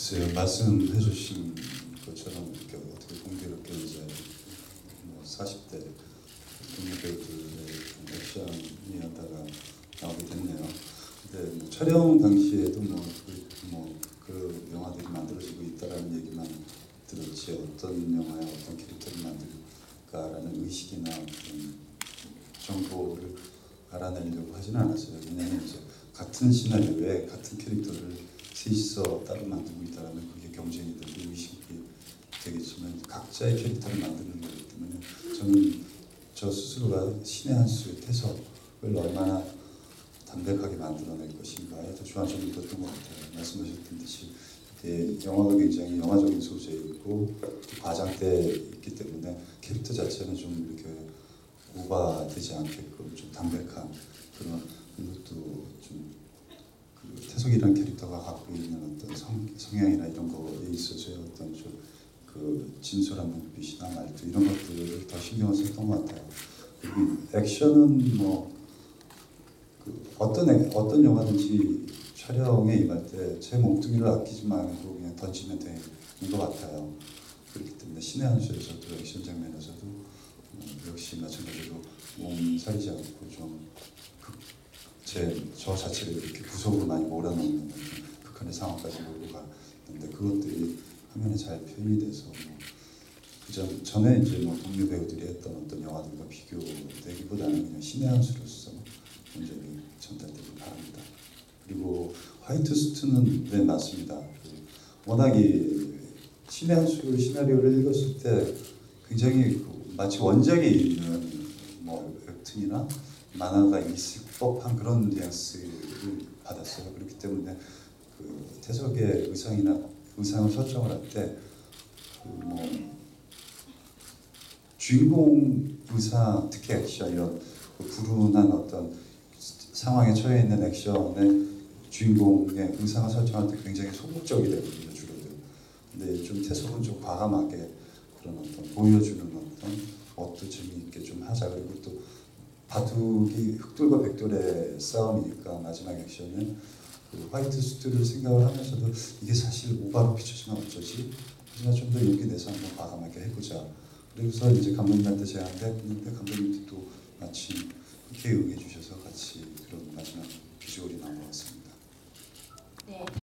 글쎄요 말씀해 주신 것처럼 이렇게 어떻게 공교롭게 이제 뭐 40대 동료 배우들의 좀 액션이었다가 나오게 됐네요. 근데 뭐 촬영 당시에도 뭐그 뭐, 그 영화들이 만들어지고 있다라는 얘기만 들었지 어떤 영화에 어떤 캐릭터를 만들까라는 의식이나 정보를 알아내려고 하지는 않았어요. 왜냐하면 이제 같은 시나리오에 같은 캐릭터를 셋이서 따로 만들고 있다라면 그게 경쟁이 되고 의식이 되겠지만 각자의 캐릭터를 만드는 거기 때문에 저는 저 스스로가 신의 한 수의 태석을 얼마나 담백하게 만들어낼 것인가에 더 주안점이 있었던 것 같아요. 말씀하셨던 듯이 이게 영화가 굉장히 영화적인 소재이고 또 과장돼 있기 때문에 캐릭터 자체는 좀 이렇게 오버되지 않게끔 좀 담백한 그런 그것도 좀그 태석이라는 캐릭터가 갖고 있는 어떤 성, 성향이나 이런 거에 있어서의 어떤 좀 그 진솔한 눈빛이나 말투 이런 것들을 더 신경을 썼던 것 같아요. 그리고 액션은 뭐 그 어떤 액- 어떤 영화든지 촬영에 임할 때 제 몸뚱이를 아끼지 말고 그냥 던지면 되는 것 같아요. 그렇기 때문에 신의 한 수에서도 액션 장면에서도 음, 역시 마찬가지로 몸 살리지 않고 좀 제 저 자체를 이렇게 구석으로 많이 몰아넣는 극한의 상황까지 몰고 가는데 그것들이 화면에 잘 표현이 돼서 뭐 그전 전에 이제 뭐 동료 배우들이 했던 어떤 영화들과 비교되기보다는 그냥 신의 한 수로서 굉장히 전달되길 바랍니다. 그리고 화이트 수트는 네 맞습니다. 그 워낙이 신의 한 수 시나리오를 읽었을 때 굉장히 그 마치 원작에 있는 뭐 웹툰이나 만화가 있을 법한 그런 뉘앙스를 받았어요. 그렇기 때문에 그 태석의 의상이나 의상을 설정을 할 때 그뭐 주인공 의상 특히 액션 이런 그 불운한 어떤 상황에 처해 있는 액션의 주인공의 의상을 설정할 때 굉장히 소극적이거든요 주로들. 근데 좀 태석은 좀 과감하게 그런 어떤 보여주는 어떤 멋도 재미있게 좀 하자 그리고 또 바둑이 흑돌과 백돌의 싸움이니까 마지막 액션은 그 화이트 수트를 생각을 하면서도 이게 사실 오바로 비춰지면 어쩌지? 하지만 좀 더 용기 내서 한번 과감하게 해보자. 그래서 이제 감독님한테 제안을 했는데 감독님도 또 마침 흔쾌히 응해 주셔서 같이 그런 마지막 비주얼이 나온 것 같습니다. 네.